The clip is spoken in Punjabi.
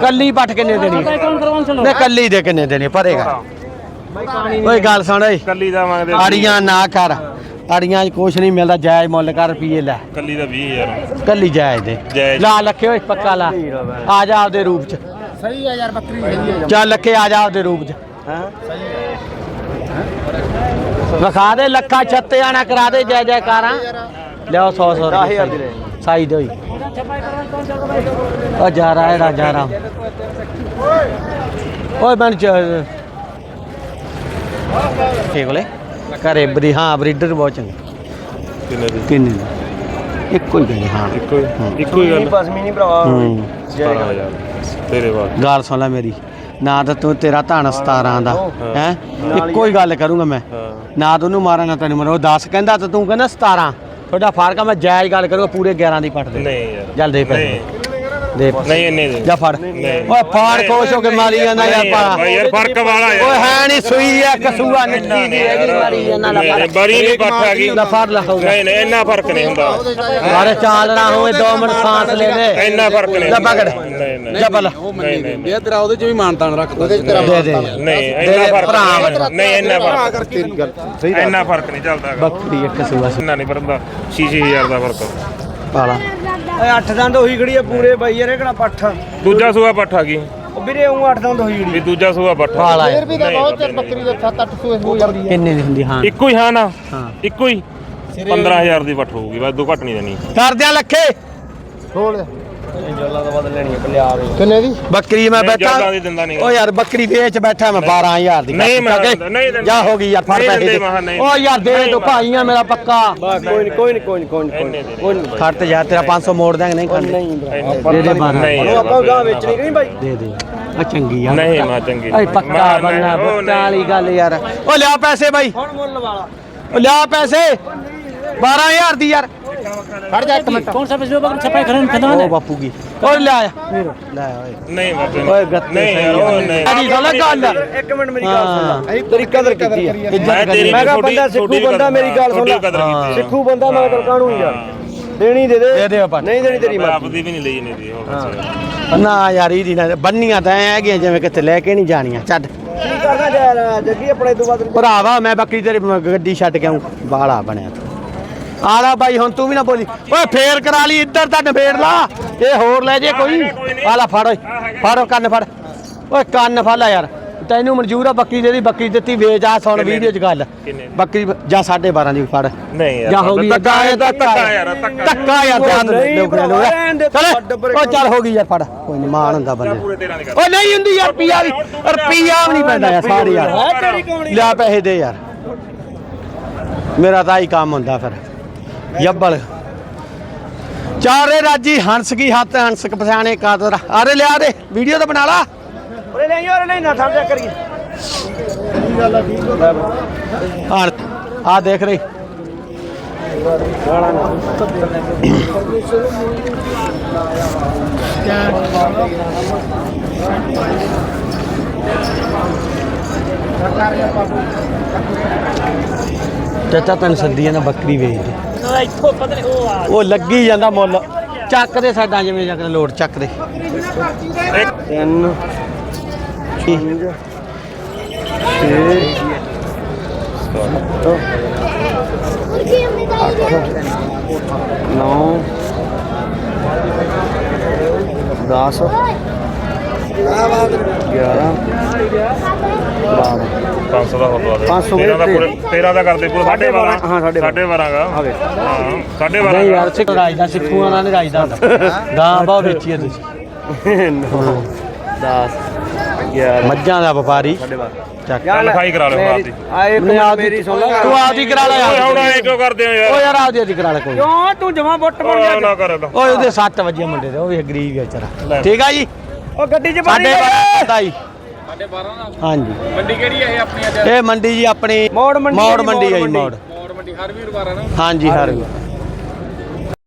ਕੱਲੀ ਪੱਟ ਕਿੰਨੇ ਦੇਣੀ? ਨੇ ਕੱਲੀ ਦੇ ਕਿੰਨੇ ਦੇਣੀ? ਭਰੇਗਾ। ਓਏ ਗੱਲ ਸੁਣ ਓਏ। ਕੱਲੀ ਦਾ ਮੰਗਦੇ ਆੜੀਆਂ ਨਾ ਕਰ। ਆੜੀਆਂ 'ਚ ਕੁਛ ਨਹੀਂ ਮਿਲਦਾ ਜਾਇਜ਼ ਮੁੱਲ ਕਰ ਰੁਪਈਏ ਲੈ। ਕੱਲੀ ਦਾ 20000 ਕੱਲੀ ਜਾਇਜ਼ ਦੇ। ਲਾ ਲੱਖੇ ਓਏ ਪੱਕਾ ਲਾ। ਆ ਜਾ ਆਪਦੇ ਰੂਪ 'ਚ। ਸਹੀ ਆ ਯਾਰ ਬੱਕਰੀ ਸਹੀ ਆ ਚੱਲ ਲੱਖੇ ਆ ਜਾ ਆਪਦੇ ਰੂਪ 'ਚ। ਹਾਂ? ਵਿਖਾ ਦੇ ਲੱਖਾ ਛੱਤੇ ਆਣਾ ਕਰਾ ਦੇ ਜੈ ਜੈਕਾਰਾਂ। ਲਿਆਓ 100 100 ਰੁਪਏ ਸਾਈ ਦੇ ਹੋਈ ਉਹ ਜਾ। ਰਹਾ ਹੈ ਰਾਜਾ ਰਾਮ ਓਏ ਬਣ ਚ ਠੀਕ ਕੋਲੇ ਘਰੇ ਬਰੀ ਹਾਂ ਬਰੀਡਰ ਬਹੁਤ ਚੰਗੇ। ਕਿੰਨੇ ਦੀ? ਕਿੰਨੇ? ਇੱਕੋ ਹੀ ਗੱਲ ਹਾਂ। ਇੱਕੋ ਹੀ ਇੱਕੋ ਹੀ ਗੱਲ। ਭਰਾਵਾ। ਹੂੰ। 17000 ਤੇਰੇ ਬਾਅਦ ਗੱਲ ਸੁਣ ਲੈ ਮੇਰੀ। ਨਾ ਤਾਂ ਤੂੰ ਤੇਰਾ ਧਨ 17 ਦਾ ਹੈ? ਇੱਕੋ ਹੀ ਗੱਲ ਕਰੂੰਗਾ ਮੈਂ। ਨਾ ਤੈਨੂੰ ਮਾਰਾਂ ਨਾ ਤੈਨੂੰ ਮਾਰਾਂ। ਉਹ 10 ਕਹਿੰਦਾ ਤਾਂ ਤੂੰ ਕਹਿੰਦਾ 17 ਤੁਹਾਡਾ ਫ਼ਰਕ ਮੈਂ ਜਾਇਜ਼ ਗੱਲ ਕਰੂੰਗਾ ਪੂਰੇ 11 ਦੀ ਪੱਟ ਦੇ। ਨਹੀਂ ਯਾਰ। ਚੱਲ ਦੇ ਪੈਸੇ। ਨਹੀਂ। ਦੇ। ਨਹੀਂ ਇੰਨੇ ਦੇ ਜਾ ਫੜ। ਓਏ ਫੜ ਖੁਸ਼ ਹੋ ਕੇ ਮਾਰੀ ਜਾਂਦਾ ਯਾਰ ਪਾ ਯਾਰ ਫ਼ਰਕ ਵਾਲਾ ਯਾਰ। ਓਏ ਹੈ ਨਹੀਂ ਸੂਈ ਆ ਕਸੂਆ ਨਿੱਕੀ ਦੀ ਹੈਗੀ। ਮਾਰੀ ਜਾਂਦਾ ਲੈ ਫੜ ਬਰੀ ਨਹੀਂ ਪੱਠ ਆ ਗਈ। ਲੈ ਫੜ ਲੈ ਨਹੀਂ ਨਹੀਂ ਇੰਨਾ ਫ਼ਰਕ ਨਹੀਂ ਹੁੰਦਾ। ਮਾਰੇ ਚਾਲਣਾ ਹੋਏ 2 ਮਿੰਟ ਸਾਂਸ ਲੈ ਲੈ ਇੰਨਾ ਫ਼ਰਕ ਨਹੀਂ ਲੈ ਪਕੜ ਨਹੀਂ ਨਹੀਂ ਜਾ ਨਹੀਂ ਨਹੀਂ। ਤੇਰਾ ਉਹਦੇ ਚ ਵੀ ਮਾਨਤਾਨ ਰੱਖਦਾ ਦੇ ਦੇ ਨਹੀਂ ਦੇ। ਇੰਨਾ ਦੇ ਫ਼ਰਕ ਨਹੀਂ। ਇੰਨਾ ਫ਼ਰਕ। ਕਰਕੇ ਤੇਰੀ ਗੱਲ ਸਹੀ ਇੰਨਾ ਫ਼ਰਕ ਨਹੀਂ ਚੱਲਦਾ ਹੈਗਾ। ਬੱਕਰੀ ਇੱਕ ਕਸੂਆ ਸੀ। ਇੰਨਾ ਨਹੀਂ ਪਰਦਾ 6000 ਦਾ ਫ਼ਰਕ। ਪਾਲਾ ਓਏ 8 ਦੰਦ ਹੋਈ ਖੜੀ ਆ ਪੂਰੇ ਬਾਈ ਯਾਰ ਇਹ ਕਿਹੜਾ ਪੱਠ ਦੂਜਾ ਸੂਆ ਪੱਠ ਆ ਗਈ ਉਹ ਵੀਰੇ ਉਹ 8 ਦੰਦ ਹੋਈ ਖੜੀ ਵੀ ਦੂਜਾ ਸੂਆ ਪੱਠ ਆ। ਪਾਲਾ। ਵੀ ਤਾਂ ਬਹੁਤ ਚਿਰ ਬੱਕਰੀ ਦੇ 7-8 ਸੂਏ ਹੋ ਜਾਂਦੀ ਕਿੰਨੇ ਦੀ ਹੁੰਦੀ ਹਾਂ। ਇੱਕੋ ਹੀ ਹਾਂ ਨਾ ਹਾਂ। ਇੱਕੋ ਹੀ? 15000 ਦੀ ਪੱਠ ਹੋਊਗੀ ਬਸ ਦੋ ਘੱਟ ਨਹੀਂ ਦੇਣੀ। ਕਰਦਿਆਂ ਲੱਖੇ। ਹੋਲ ਜੱਲਾ ਤੋਂ ਬਾਅਦ ਲੈਣੀ ਹੈ ਪੰਜਾਬ ਕਿੰਨੇ ਦੀ? ਬੱਕਰੀ ਮੈਂ ਨਹੀਂ, ਬੈਠਾ। ਜ਼ਿਆਦਾ ਦੀ ਦਿੰਦਾ ਨਹੀਂ ਓ ਯਾਰ ਬੱਕਰੀ ਵੇਚ ਬੈਠਾ ਮੈਂ 12000 ਦੀ ਨਹੀਂ ਮੈਂ ਕਰਕੇ। ਦਿੰਦਾ, ਨਹੀਂ ਦਿੰਦਾ। ਜਾ ਹੋ ਗਈ ਯਾਰ ਫੜ ਨਹੀਂ ਪੈਸੇ ਦਿੰਦੇ ਦੇ। ਮਹਾਂ, ਨਹੀਂ। ਓ ਯਾਰ ਦੇ ਨਹੀਂ ਦੋ ਮਹਾਂ। ਭਾਈਆਂ ਮੇਰਾ ਪੱਕਾ। ਕੋਈ ਨਹੀਂ ਕੋਈ ਨਹੀਂ ਕੋਈ ਨਹੀਂ ਕੋਈ ਨਹੀਂ ਇੰਨੇ ਦੇ ਕੋਈ ਨਹੀਂ ਖੜ ਤੇ ਜਾ ਤੇਰਾ 500 ਮੋੜ ਦਾਂਗੇ ਨਹੀਂ ਖੜਦੇ। ਦੇ ਦੇ ਬਾਰਾਂ। ਨਹੀਂ ਉਹ ਯਾਰ, ਆਪਾਂ ਗਾਂ ਵੇਚਣੀ ਨਹੀਂ ਬਾਈ? ਦੇ ਦੇ। ਆ ਚੰਗੀ ਆ। ਨਹੀਂ ਮਾਂ ਚੰਗੀ ਓਏ ਪੱਕਾ ਮਾਂ, ਨਹੀਂ, ਬੰਨਾ ਉਹ ਬੱਟਾਂ ਵਾਲੀ ਗੱਲ ਯਾਰ। ਓ ਲਿਆ ਪੈਸੇ ਬਾਈ। ਹੁਣ ਮੁੱਲ ਵਾਲਾ। ਓ ਲਿਆ ਪੈਸੇ। 12000 ਦੀ ਯਾਰ। ਹਟ ਜਾ ਇੱਕ ਮਿੰਟ। ਕੌਣ ਸਾ ਬਿਜਲੀ ਬਗ ਛਪਾਈ ਖਰਨ ਖਦਾਨ ਉਹ ਬਾਪੂ ਕੀ? ਓਏ ਲੈ ਆ। ਲੈ ਓਏ। ਨਹੀਂ ਬਾਪੂ ਓਏ ਗੱਤੇ ਨਹੀਂ ਯਾਰ ਉਹ ਨਹੀਂ। ਅਜੀ ਸਾਲਾ ਗੱਲ। ਇੱਕ ਮਿੰਟ ਮੇਰੀ ਗੱਲ ਸੁਣ ਲੈ। ਤੇਰੀ ਕਦਰ ਕੀਤੀ ਹੈ ਇੱਜ਼ਤ ਕਰੀ ਮੈਂ ਕਹਾ ਬੰਦਾ ਸਿੱਖੂ ਬੰਦਾ ਮੇਰੀ ਗੱਲ ਸੁਣ ਲੈ। ਸਿੱਖੂ ਬੰਦਾ ਮੈਂ ਕਰਕਾਣੂ ਯਾਰ ਦੇਣੀ ਦੇ ਦੇ। ਦੇ ਆਪਾਂ ਨਹੀਂ ਦੇਣੀ ਤੇਰੀ ਮਾਂ ਆਪਦੀ ਵੀ ਨਹੀਂ ਲਈ ਨਹੀਂ ਦੀ ਉਹ ਨਾ ਯਾਰ ਇਹ ਦੀ ਨਾ ਬੰਨੀਆਂ ਤਾਂ ਐ ਹੈਗੀਆਂ ਜਿਵੇਂ ਕਿਤੇ ਲੈ ਕੇ ਨਹੀਂ ਜਾਣੀਆਂ। ਛੱਡ। ਕੀ ਕਰਨਾ ਜੱਗੀ ਆਪਣੇ ਤੋਂ ਬਾਅਦ ਭਰਾਵਾ ਮੈਂ ਬੱਕਰੀ ਤੇਰੀ ਗੱਡੀ ਛੱਡ ਕੇ ਆਉਂ ਬਾਲਾ ਬਣਿਆ ਤੂੰ। ਆਲਾ ਬਾਈ ਹੁਣ ਤੂੰ ਵੀ ਨਾ ਬੋਲੀ। ਓਏ ਫੇਰ ਕਰਾ ਲਈ ਇੱਧਰ ਤਾਂ ਨਵੇੜ ਲਾ। ਇਹ ਹੋਰ ਲੈ ਜੇ ਕੋਈ। ਆਲਾ ਫੜ ਓਏ। ਫੜ ਓ ਕੰਨ ਫੜ। ਓਏ ਕੰਨ ਫੜ ਲੈ ਯਾਰ। ਤੈਨੂੰ ਮਨਜ਼ੂਰ ਆ ਬੱਕਰੀ ਦੇ ਦੀ ਬੱਕਰੀ ਦਿੱਤੀ ਵੇਚ ਆ ਸੁਣ ਵੀਡੀਓ 'ਚ ਗੱਲ? ਬੱਕਰੀ ਜਾਂ 12.5 ਦੀ ਫੜ। ਨਹੀਂ ਯਾਰ ਜਾਂ ਹੋ ਗਈ ਧੱਕਾ ਯਾਰ ਧੱਕਾ ਯਾਰ। ਧਿਆਨ ਲੋਕ ਦੇ, ਚਲ। ਓ ਚੱਲ ਹੋ ਗਈ ਯਾਰ ਫੜ। ਕੋਈ ਨਹੀਂ ਮਾਣ ਹੁੰਦਾ ਬੰਦੇ ਪੂਰੇ 13 ਦੀ ਕਰ। ਓ ਨਹੀਂ ਹੁੰਦੀ ਯਾਰ ਰੁਪਿਆ ਵੀ ਰੁਪਿਆ ਵੀ ਨਹੀਂ ਪੈਂਦਾ ਯਾਰ ਸਾਰੇ ਯਾਰ। ਲਿਆ ਪੈਸੇ ਦੇ ਯਾਰ। ਮੇਰਾ ਤਾਂ ਹੀ ਕੰਮ ਹੁੰਦਾ ਫਿਰ। ਯੱਬਲ ਚਾਰੇ ਰਾਜੀ ਹੰਸ ਕੀ ਹੱਥ ਹੰਸ ਕ ਪਛਾਣੇ ਕਾਦਰ ਅਰੇ ਲਿਆ ਦੇ ਵੀਡੀਓ ਤਾਂ ਬਣਾ ਲਾ। ਉਰੇ ਲੈ ਯਾਰ ਨਹੀਂ ਨਾ ਸਮਝਿਆ ਕਰੀਏ। ਆ ਆ ਦੇਖ ਰਹੀ ਚਾਚਾ ਤੈਨੂੰ ਸੱਦੀ ਨਾ ਬੱਕਰੀ ਵੇਚ ਉਹ ਆ ਉਹ ਲੱਗੀ ਜਾਂਦਾ ਮੁੱਲ। ਚੱਕ ਦੇ ਸਾਡਾ ਜਿਵੇਂ ਜੱਕ ਲੋਡ ਚੱਕ ਦੇ ਤਿੰਨ ਠੀਕ ਨੌ 10 11 500 ਦਾ ਹੋਰ ਦਵਾ ਦੇ 500 13 ਦਾ ਪੂਰੇ 13 ਦਾ ਕਰਦੇ ਪੂਰੇ 12.5 ਹਾਂ, ਸਾਢੇ ਬਾਰਾਂ। 12.5 ਗਾ ਆ ਵੇ। ਹਾਂ 12.5 ਨਹੀਂ ਯਾਰ ਸਿੱਖ ਰਾਜਦਾ ਸਿੱਖੂਆਂ ਨਾਲ ਨਹੀਂ ਰਾਜਦਾ ਹੁੰਦਾ। ਗਾਂ ਬਹੁਤ ਵੇਚੀ ਹੈ ਤੁਸੀਂ। 10 11 ਮੱਝਾਂ ਦਾ ਵਪਾਰੀ। ਚੱਕ। ਲਿਖਾਈ ਕਰਾ ਲਓ ਆਪਦੀ। ਆਏ ਮੇਰੀ ਸੁਣ ਲੈ ਤੂੰ ਆਪਦੀ ਕਰਾ ਲੈ ਓਏ ਹੁਣ ਯਾਰ ਐ ਕਿਉਂ ਕਰਦੇ ਹੋ ਓ ਯਾਰ? ਯਾਰ ਆਪਦੀ ਆਪਦੀ ਕਰਾ ਲੈ ਕੋਈ। ਕਿਉਂ? ਤੂੰ ਜਮਾ ਬੁੱਟ ਬਣ ਗਿਆ ਨਾ ਕਰ ਲਓ ਓਏ ਉਹਦੇ 7 ਵਜੇ ਮੁੰਡੇ ਦੇ ਉਹ ਵੀ ਗਰੀਬ ਵਿਚਾਰਾ। ਠੀਕ ਆ ਜੀ? ਉਹ ਗੱਡੀ 'ਚ ਸਾਡੇ ਪਾਣੀ ਬਾਈ ਸਾਡੇ 12 ਦਾ ਹਾਂਜੀ। ਮੰਡੀ ਕਿਹੜੀ ਹੈ ਇਹ ਆਪਣੀ ਇਹ ਮੰਡੀ ਜੀ ਆਪਣੀ ਮੋੜ ਮੰਡੀ ਮੋੜ ਹੈ ਜੀ, ਮੰਡੀ ਹੈ ਜੀ ਮੋੜ ਮੋੜ। ਮੰਡੀ ਹਰ ਵੀਰਵਾਰ ਹੈ ਨਾ ਹਾਂਜੀ ਹਰ ਵੀਰ।